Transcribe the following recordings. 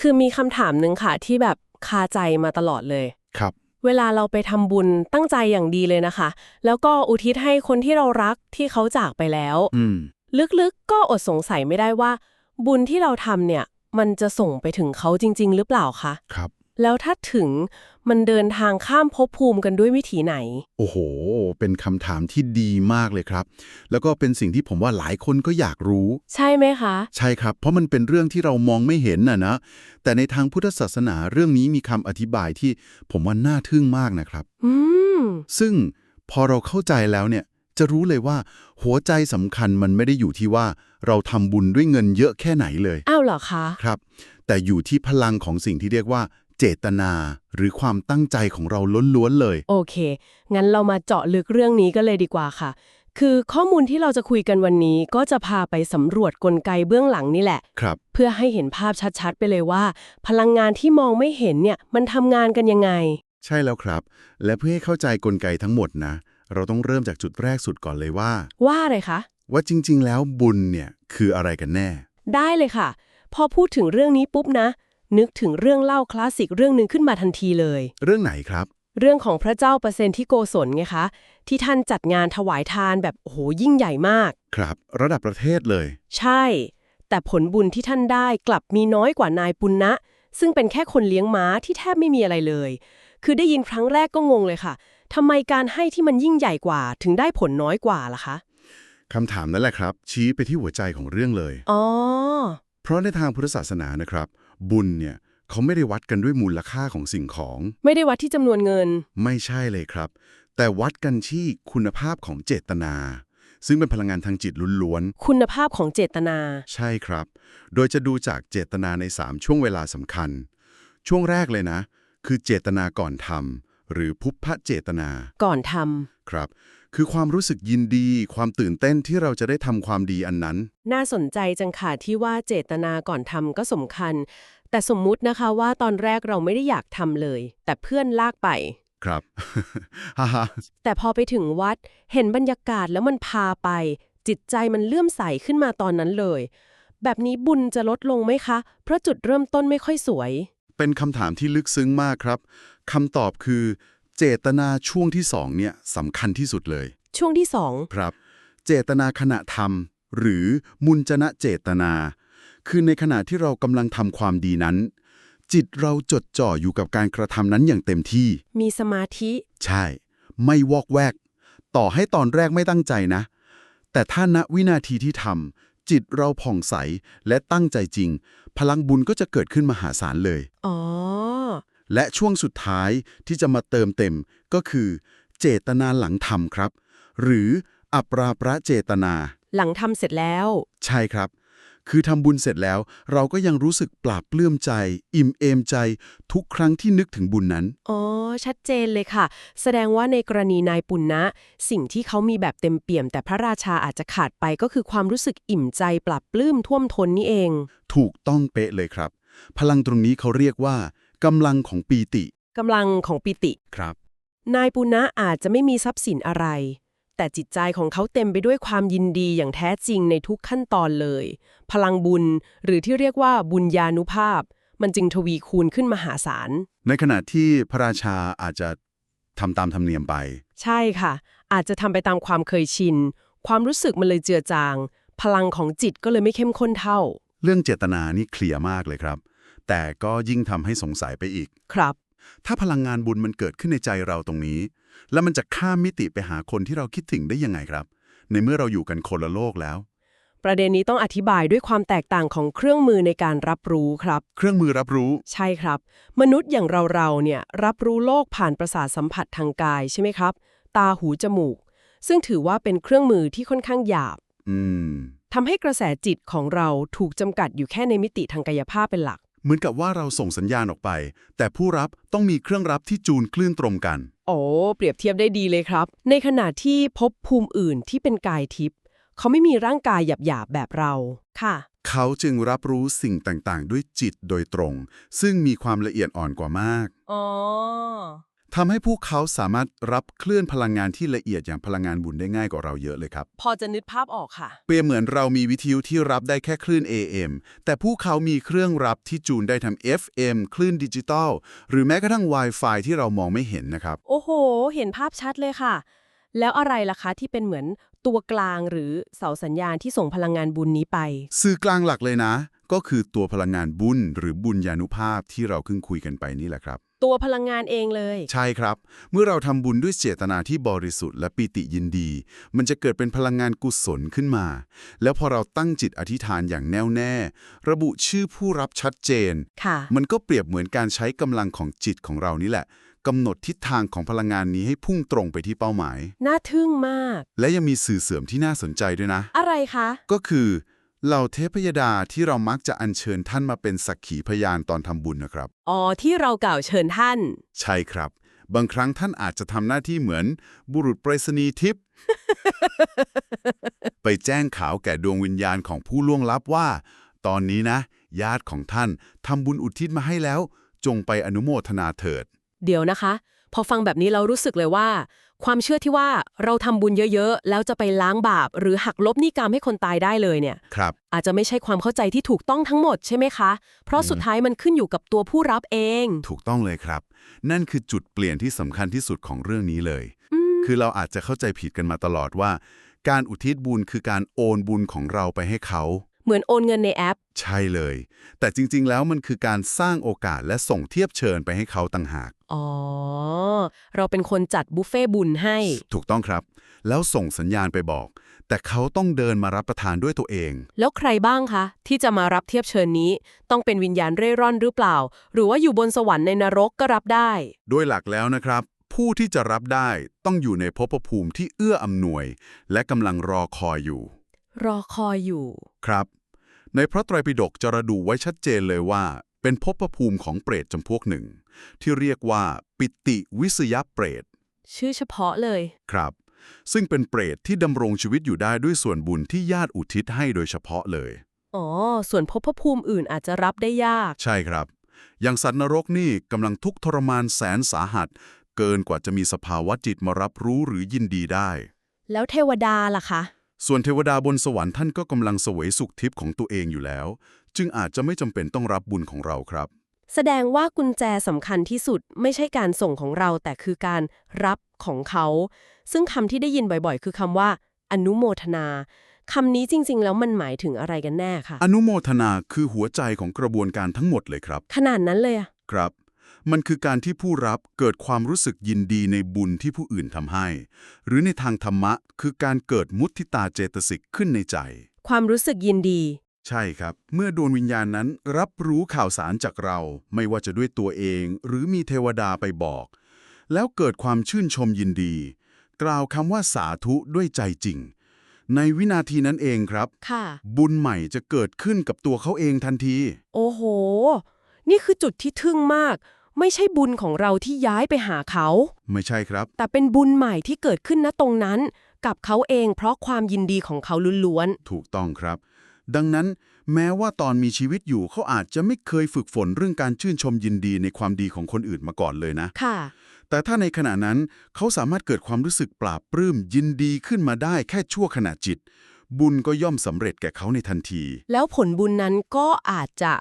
คือมีคำถามหนึ่งค่ะที่แบบคาใจมาตลอดเลย ครับ เวลาเราไปทำบุญตั้งใจอย่างดีเลยนะคะ แล้วก็อุทิศให้คนที่เรารักที่เขาจากไปแล้ว อืม ลึกๆก็อดสงสัยไม่ได้ว่า บุญที่เราทำเนี่ย มันจะส่งไปถึงเขาจริง ๆ หรือเปล่าคะ ครับ แล้วถ้าถึงมันเดินทางข้ามภพภูมิกันด้วยวิถีไหน โอ้โห เป็นคำถามที่ดีมากเลยครับ แล้วก็เป็นสิ่งที่ผมว่าหลายคนก็อยากรู้ ใช่ไหมคะ ใช่ครับ เพราะมันเป็นเรื่องที่เรามองไม่เห็นน่ะนะ แต่ในทางพุทธศาสนาเรื่องนี้มีคำอธิบายที่ผมว่าน่าทึ่งมากนะครับ อืม ซึ่งพอเราเข้าใจแล้วเนี่ย จะรู้เลยว่า หัวใจสำคัญมันไม่ได้อยู่ที่ว่า เราทำบุญด้วยเงินเยอะแค่ไหนเลย อ้าวเหรอคะ ครับ แต่อยู่ที่พลังของสิ่งที่เรียกว่า เจตนาหรือความตั้งใจของเราล้วนๆเลย โอเค งั้นเรามาเจาะลึกเรื่องนี้กันเลยดีกว่าค่ะ คือข้อมูลที่เราจะคุยกันวันนี้ก็จะพาไปสำรวจกลไกเบื้องหลังนี่แหละ ครับ เพื่อให้เห็นภาพชัดๆ ไปเลยว่า พลังงานที่มองไม่เห็นเนี่ยมันทำงานกันยังไง ใช่แล้วครับ และเพื่อให้เข้าใจกลไกทั้งหมดนะ เราต้องเริ่มจากจุดแรกสุดก่อนเลยว่า ว่าอะไรคะ ว่าจริง ๆ แล้วบุญเนี่ยคืออะไรกันแน่ ได้เลยค่ะ พอพูดถึงเรื่องนี้ปุ๊บนะ นึกถึงเรื่องเล่าคลาสสิกเรื่องหนึ่งขึ้นมาทันทีเลย เรื่องไหนครับ เรื่องของพระเจ้าเปอร์เซนที่โกศลไงคะ ที่ท่านจัดงานถวายทานแบบโอ้โหยิ่งใหญ่มาก ครับ ระดับประเทศเลย ใช่ แต่ผลบุญที่ท่านได้กลับมีน้อยกว่านายปุณณะซึ่งเป็นแค่คนเลี้ยงม้าที่แทบไม่มีอะไรเลย คือได้ยินครั้งแรกก็งงเลยค่ะทำไมการให้ที่มันยิ่งใหญ่กว่า ถึงได้ผลน้อยกว่าล่ะคะคำถามนั่นแหละครับ ชี้ไปที่หัวใจของเรื่องเลย อ๋อ เพราะในทางพุทธศาสนานะครับ บุญเนี่ยเขาไม่ได้วัดกันด้วยมูลค่าของสิ่งของ ไม่ได้วัดที่จำนวนเงิน ไม่ใช่เลยครับ แต่วัดกันที่คุณภาพของเจตนา ซึ่งเป็นพลังงานทางจิตล้วนคุณภาพของเจตนาๆใช่ครับ โดยจะดูจากเจตนาใน 3 ช่วงเวลาสำคัญ ช่วงแรกเลยนะ คือเจตนาก่อนทำหรือพุพพเจตนา ก่อนทครับ คือความรู้สึกยินดี ความตื่นเต้นที่เราจะได้ทำความดีอันนั้นำน่าสนใจจังค่ะที่ว่าเจตนาก่อนทำก็สำคัญ แต่สมมุตินะคะว่าตอนแรกเราไม่ได้อยากทำเลย แต่เพื่อนลากไป ครับ ฮ่าฮ่าแต่พอไปถึงวัดเห็นบรรยากาศแล้วมันพาไป จิตใจมันเลื่อมใสขึ้นมาตอนนั้นเลย แบบนี้บุญจะลดลงไหมคะ เพราะจุดเริ่มต้นไม่ค่อยสวย เป็นคำถามที่ลึกซึ้งมากครับคำตอบคือ เจตนาช่วงที่สองเนี่ยสำคัญที่สุดเลย ช่วงที่สองครับ เจตนาขณะทำหรือมุญจนะเจตนา คือในขณะที่เรากำลังทำความดีนั้น จิตเราจดจ่ออยู่กับการกระทำนั้นอย่างเต็มที่ มีสมาธิ ใช่ ไม่วอกแวก ต่อให้ตอนแรกไม่ตั้งใจนะ แต่ถ้าณวินาทีที่ทำจิตเราผ่องใสและตั้งใจจริง พลังบุญก็จะเกิดขึ้นมหาศาลเลย อ๋อ และช่วงสุดท้ายที่จะมาเติมเต็มก็คือ เจตนาหลังทำครับ หรืออัปราประเจตนา หลังทำเสร็จแล้ว ใช่ครับ คือทำบุญเสร็จแล้ว เราก็ยังรู้สึกปลาบปลื้มใจ อิ่มเอมใจ ทุกครั้งที่นึกถึงบุญนั้น อ๋อ ชัดเจนเลยค่ะ แสดงว่าในกรณีนายปุณณะสิ่งที่เขามีแบบเต็มเปี่ยม แต่พระราชาอาจจะขาดไปก็คือความรู้สึกอิ่มใจปรับปลื้มท่วมท้นนี่เอง ถูกต้องเป๊ะเลยครับ พลังตรงนี้เขาเรียกว่ากำลังของปีติกำลังของปิติ ครับ นายปุณณะอาจจะไม่มีทรัพย์สินอะไร แต่จิตใจของเขาเต็มไปด้วยความยินดีอย่างแท้จริงในทุกขั้นตอนเลย พลังบุญหรือที่เรียกว่าบุญญานุภาพ มันจึงทวีคูณขึ้นมหาศาล ในขณะที่พระราชาอาจจะทำตามธรรมเนียมไป ใช่ค่ะ อาจจะทำไปตามความเคยชิน ความรู้สึกมันเลยเจือจาง พลังของจิตก็เลยไม่เข้มข้นเท่า เรื่องเจตนานี่เคลียร์มากเลยครับ แต่ก็ยิ่งทำให้สงสัยไปอีก ครับ ถ้าพลังงานบุญมันเกิดขึ้นในใจเราตรงนี้ แล้วมันจะข้ามมิติไปหาคนที่เราคิดถึงได้ยังไงครับ ในเมื่อเราอยู่กันคนละโลกแล้ว ประเด็นนี้ต้องอธิบายด้วยความแตกต่างของเครื่องมือในการรับรู้ครับ เครื่องมือรับรู้ ใช่ครับ มนุษย์อย่างเราๆเนี่ยรับรู้โลกผ่านประสาทสัมผัสทางกายใช่ไหมครับ ตาหูจมูก ซึ่งถือว่าเป็นเครื่องมือที่ค่อนข้างหยาบ อืม ทำให้กระแสจิตของเราถูกจำกัดอยู่แค่ในมิติทางกายภาพเป็นหลัก เหมือนกับว่าเราส่งสัญญาณออกไป แต่ผู้รับต้องมีเครื่องรับที่จูนคลื่นตรงกัน โอ้เปรียบเทียบได้ดีเลยครับ ในขณะที่พบภูมิอื่นที่เป็นกายทิพย์เขาไม่มีร่างกายหยาบๆแบบเราค่ะ เขาจึงรับรู้สิ่งต่างๆ ด้วยจิตโดยตรง ซึ่งมีความละเอียดอ่อนกว่ามาก อ๋อ ทำให้พวกเขาสามารถรับคลื่นพลังงานที่ละเอียดอย่างพลังงานบุญได้ง่ายกว่าเราเยอะเลยครับ พอจะนึกภาพออกค่ะ เปรียบเหมือนเรามีวิทยุที่รับได้แค่คลื่น AM แต่พวกเขามีเครื่องรับที่จูนได้ทำ FM คลื่นดิจิตอลหรือแม้กระทั่ง Wi-Fi ที่เรามองไม่เห็นนะครับ โอ้โห เห็นภาพชัดเลยค่ะ แล้วอะไรล่ะคะที่เป็นเหมือนตัวกลางหรือเสาสัญญาณที่ส่งพลังงานบุญนี้ไป สื่อกลางหลักเลยนะ ก็คือตัวพลังงานบุญหรือบุญญานุภาพที่เราเพิ่งคุยกันไปนี่แหละครับ ตัวพลังงานเองเลย ใช่ครับ เมื่อเราทำบุญด้วยเจตนาที่บริสุทธิ์และปิติยินดี มันจะเกิดเป็นพลังงานกุศลขึ้นมา แล้วพอเราตั้งจิตอธิษฐานอย่างแน่วแน่ ระบุชื่อผู้รับชัดเจนค่ะมันก็เปรียบเหมือนการใช้กำลังของจิตของเรานี่แหละกำหนดทิศทางของพลังงานนี้ให้พุ่งตรงไปที่เป้าหมาย น่าทึ่งมาก และยังมีสื่อเสริมที่น่าสนใจด้วยนะ อะไรคะ ก็คือ เหล่าเทพยดาที่เรามักจะอัญเชิญท่านมาเป็นสักขีพยานตอนทำบุญนะครับ อ๋อ ที่เรากล่าวเชิญท่าน ใช่ครับ บางครั้งท่านอาจจะทำหน้าที่เหมือน บุรุษไปรษณีย์ทิพย์ ไปแจ้งข่าวแก่ดวงวิญญาณของผู้ล่วงลับว่า ตอนนี้นะ ญาติของท่านทำบุญอุทิศมาให้แล้ว จงไปอนุโมทนาเถิด เดี๋ยวนะคะ พอฟังแบบนี้เรารู้สึกเลยว่า ความเชื่อที่ว่าเราทำบุญเยอะๆ แล้วจะไปล้างบาป หรือหักลบหนี้กรรมให้คนตายได้เลยเนี่ยครับอาจจะไม่ใช่ความเข้าใจที่ถูกต้องทั้งหมดใช่ไหมคะ เพราะสุดท้ายมันขึ้นอยู่กับตัวผู้รับเอง ถูกต้องเลยครับ นั่นคือจุดเปลี่ยนที่สำคัญที่สุดของเรื่องนี้เลยอืมคือเราอาจจะเข้าใจผิดกันมาตลอดว่า การอุทิศบุญคือการโอนบุญของเราไปให้เขา เหมือนโอนเงินในแอป ใช่เลย แต่จริง ๆ แล้วมันคือการสร้างโอกาสและส่งเทียบเชิญไปให้เขาต่างหาก อ๋อ เราเป็นคนจัดบุฟเฟ่บุญให้ ถูกต้องครับ แล้วส่งสัญญาณไปบอก แต่เขาต้องเดินมารับประทานด้วยตัวเอง แล้วใครบ้างคะ ที่จะมารับเทียบเชิญนี้ ต้องเป็นวิญญาณเร่ร่อนหรือเปล่า หรือว่าอยู่บนสวรรค์ในนรกก็รับได้โดยหลักแล้วนะครับ ผู้ที่จะรับได้ต้องอยู่ในภพภูมิที่เอื้ออำนวย และกำลังรอคอยอยู่ รอคอยอยู่ ครับ ในพระไตรปิฎกจะระดูไว้ชัดเจนเลยว่า เป็นภพภูมิของเปรตจำพวกหนึ่ง ที่เรียกว่าปิติวิสยเปรต ชื่อเฉพาะเลย ครับ ซึ่งเป็นเปรตที่ดำรงชีวิตอยู่ได้ด้วยส่วนบุญที่ญาติอุทิศให้โดยเฉพาะเลย อ๋อ ส่วนภพภูมิอื่นอาจจะรับได้ยาก ใช่ครับ อย่างสัตว์นรกนี่กำลังทุกข์ทรมานแสนสาหัส เกินกว่าจะมีสภาวะจิตมารับรู้หรือยินดีได้ แล้วเทวดาล่ะคะ ส่วนเทวดาบนสวรรค์ท่านก็กำลังเสวยสุขทิพย์ของตัวเองอยู่แล้ว จึงอาจจะไม่จำเป็นต้องรับบุญของเราครับ แสดงว่ากุญแจสำคัญที่สุดไม่ใช่การส่งของเรา แต่คือการรับของเขา ซึ่งคำที่ได้ยินบ่อยๆ คือคำว่า อนุโมทนาคำนี้จริง ๆ แล้วมันหมายถึงอะไรกันแน่คะอนุโมทนาคือหัวใจของกระบวนการทั้งหมดเลยครับ ขนาดนั้นเลยอะครับ มันคือการที่ผู้รับเกิดความรู้สึกยินดีในบุญที่ผู้อื่นทำให้ หรือในทางธรรมะ คือการเกิดมุทิตาเจตสิกขึ้นในใจ ความรู้สึกยินดี ใช่ครับ เมื่อดวงวิญญาณนั้นรับรู้ข่าวสารจากเรา ไม่ว่าจะด้วยตัวเอง หรือมีเทวดาไปบอก แล้วเกิดความชื่นชมยินดี กล่าวคำว่าสาธุด้วยใจจริง ในวินาทีนั้นเองครับค่ะบุญใหม่จะเกิดขึ้นกับตัวเขาเองทันที โอ้โห นี่คือจุดที่ทึ่งมาก ไม่ใช่บุญของเราที่ย้ายไปหาเขา ไม่ใช่ครับ แต่เป็นบุญใหม่ที่เกิดขึ้นณตรงนั้น กับเขาเองเพราะความยินดีของเขาล้วนถูกต้องครับ ดังนั้นแม้ว่าตอนมีชีวิตอยู่เขาอาจจะไม่เคยฝึกฝนเรื่องการชื่นชมยินดีในความดีของคนอื่นมาก่อนเลยนะ ๆ ค่ะ แต่ถ้าในขณะนั้นเขาสามารถเกิดความรู้สึกปราบปลื้มยินดีขึ้นมาได้แค่ชั่วขณะจิต บุญก็ย่อมสำเร็จแก่เขาในทันที แล้วผลบุญนั้นก็อาจจะ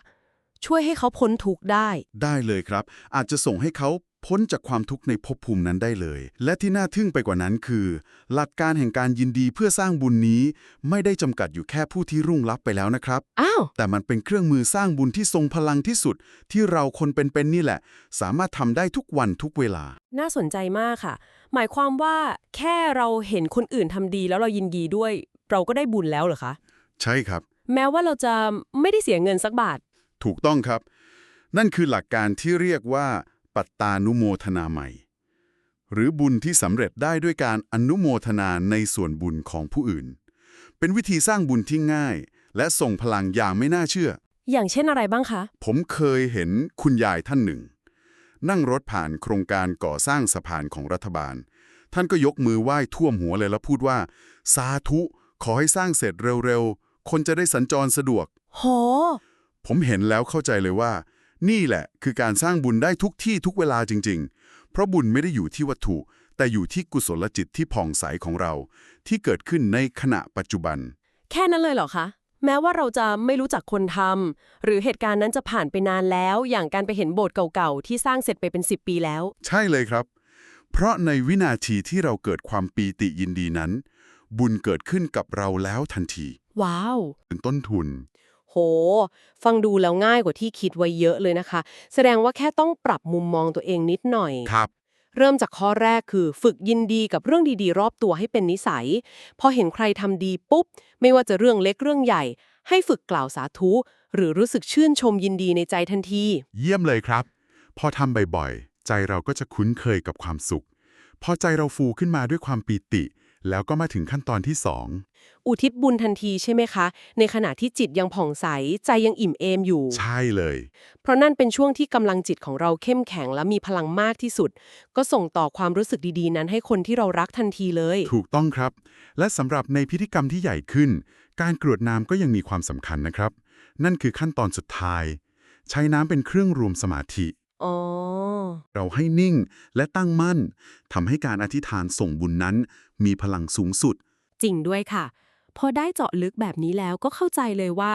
ช่วยให้เขาพ้นทุกข์ได้ ได้เลยครับ อาจจะส่งให้เขาพ้นจากความทุกข์ในภพภูมินั้นได้เลย และที่น่าทึ่งไปกว่านั้นคือ หลักการแห่งการยินดีเพื่อสร้างบุญนี้ ไม่ได้จำกัดอยู่แค่ผู้ที่รุ่งลับไปแล้วนะครับ อ้าว แต่มันเป็นเครื่องมือสร้างบุญที่ทรงพลังที่สุด ที่เราคนเป็นๆนี่แหละ สามารถทำได้ทุกวันทุกเวลา น่าสนใจมากค่ะ หมายความว่าแค่เราเห็นคนอื่นทำดีแล้วเรายินดีด้วย เราก็ได้บุญแล้วเหรอคะ ใช่ครับ แม้ว่าเราจะไม่ได้เสียเงินสักบาท ถูกต้องครับ นั่นคือหลักการที่เรียกว่า ปัตตานุโมทนาใหม่ หรือบุญที่สำเร็จได้ด้วยการอนุโมทนาในส่วนบุญของผู้อื่น เป็นวิธีสร้างบุญที่ง่าย และส่งพลังอย่างไม่น่าเชื่อ อย่างเช่นอะไรบ้างคะ ผมเคยเห็นคุณยายท่านหนึ่ง นั่งรถผ่านโครงการก่อสร้างสะพานของรัฐบาล ท่านก็ยกมือไหว้ท่วมหัวเลยแล้วพูดว่า สาธุ ขอให้สร้างเสร็จเร็วๆ คนจะได้สัญจรสะดวก โห ผมเห็นแล้วเข้าใจเลยว่า นี่แหละคือการสร้างบุญได้ทุกที่ทุกเวลาจริง ๆ เพราะบุญไม่ได้อยู่ที่วัตถุ แต่อยู่ที่กุศลจิตที่ผ่องใสของเรา ที่เกิดขึ้นในขณะปัจจุบัน แค่นั้นเลยเหรอคะ แม้ว่าเราจะไม่รู้จักคนทำหรือเหตุการณ์นั้นจะผ่านไปนานแล้ว อย่างการไปเห็นโบสถ์เก่าๆที่สร้างเสร็จไปเป็น 10 ปีแล้ว ใช่เลยครับ เพราะในวินาทีที่เราเกิดความปีติยินดีนั้น บุญเกิดขึ้นกับเราแล้วทันที ว้าว เป็นต้นทุน โห ฟังดูแล้วง่ายกว่าที่คิดไว้เยอะเลยนะคะ แสดงว่าแค่ต้องปรับมุมมองตัวเองนิดหน่อย ครับ เริ่มจากข้อแรกคือฝึกยินดีกับเรื่องดีๆ รอบตัวให้เป็นนิสัย พอเห็นใครทำดีปุ๊บ ไม่ว่าจะเรื่องเล็กเรื่องใหญ่ ให้ฝึกกล่าวสาธุ หรือรู้สึกชื่นชมยินดีในใจทันที เยี่ยมเลยครับ พอทำบ่อยๆ ใจเราก็จะคุ้นเคยกับความสุข พอใจเราฟูขึ้นมาด้วยความปีติ แล้วก็มาถึงขั้นตอนที่สอง อุทิศบุญทันทีใช่ไหมคะ ในขณะที่จิตยังผ่องใส ใจยังอิ่มเอมอยู่ ใช่เลย เพราะนั่นเป็นช่วงที่กำลังจิตของเราเข้มแข็งและมีพลังมากที่สุด ก็ส่งต่อความรู้สึกดีๆ นั้นให้คนที่เรารักทันทีเลย ถูกต้องครับ และสำหรับในพิธีกรรมที่ใหญ่ขึ้น การกรวดน้ำก็ยังมีความสำคัญนะครับ นั่นคือขั้นตอนสุดท้าย ใช้น้ำเป็นเครื่องรวมสมาธิ อ๋อ เราให้นิ่งและตั้งมั่นทำให้การอธิษฐานส่งบุญนั้น มีพลังสูงสุด จริงด้วยค่ะ พอได้เจาะลึกแบบนี้แล้วก็เข้าใจเลยว่า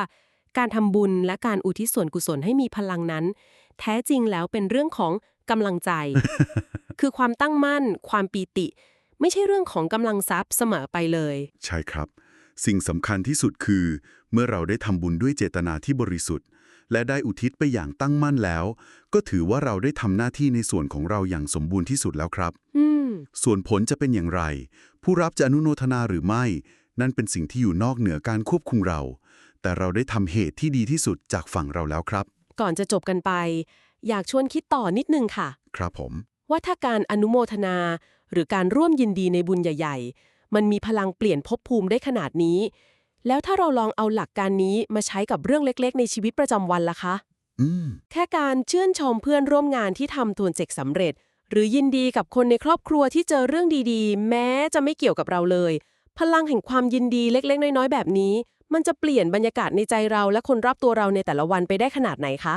การทำบุญและการอุทิศส่วนกุศลให้มีพลังนั้น แท้จริงแล้วเป็นเรื่องของกำลังใจ คือความตั้งมั่น ความปีติ ไม่ใช่เรื่องของกำลังทรัพย์เสมอไปเลย ใช่ครับ สิ่งสำคัญที่สุดคือ เมื่อเราได้ทำบุญด้วยเจตนาที่บริสุทธิ์ และได้อุทิศไปอย่างตั้งมั่นแล้ว ก็ถือว่าเราได้ทำหน้าที่ในส่วนของเราอย่างสมบูรณ์ที่สุดแล้วครับอืมส่วนผลจะเป็นอย่างไร ผู้รับจะอนุโมทนาหรือไม่ นั่นเป็นสิ่งที่อยู่นอกเหนือการควบคุมเรา แต่เราได้ทำเหตุที่ดีที่สุดจากฝั่งเราแล้วครับ ก่อนจะจบกันไป อยากชวนคิดต่อนิดนึงค่ะ ครับผม ว่าถ้าการอนุโมทนา หรือการร่วมยินดีในบุญใหญ่ ๆ มันมีพลังเปลี่ยนภพภูมิได้ขนาดนี้ แล้วถ้าเราลองเอาหลักการนี้มาใช้กับเรื่องเล็ก ๆ ในชีวิตประจำวันล่ะคะอืมแค่การชื่นชมเพื่อนร่วมงานที่ทำตัวเจกสำเร็จ หรือยินดีกับคนในครอบครัวที่เจอเรื่องดีๆ แม้จะไม่เกี่ยวกับเราเลย พลังแห่งความยินดีเล็กๆ น้อยๆ แบบนี้ มันจะเปลี่ยนบรรยากาศในใจเราและคนรอบตัวเราในแต่ละวันไปได้ขนาดไหนคะ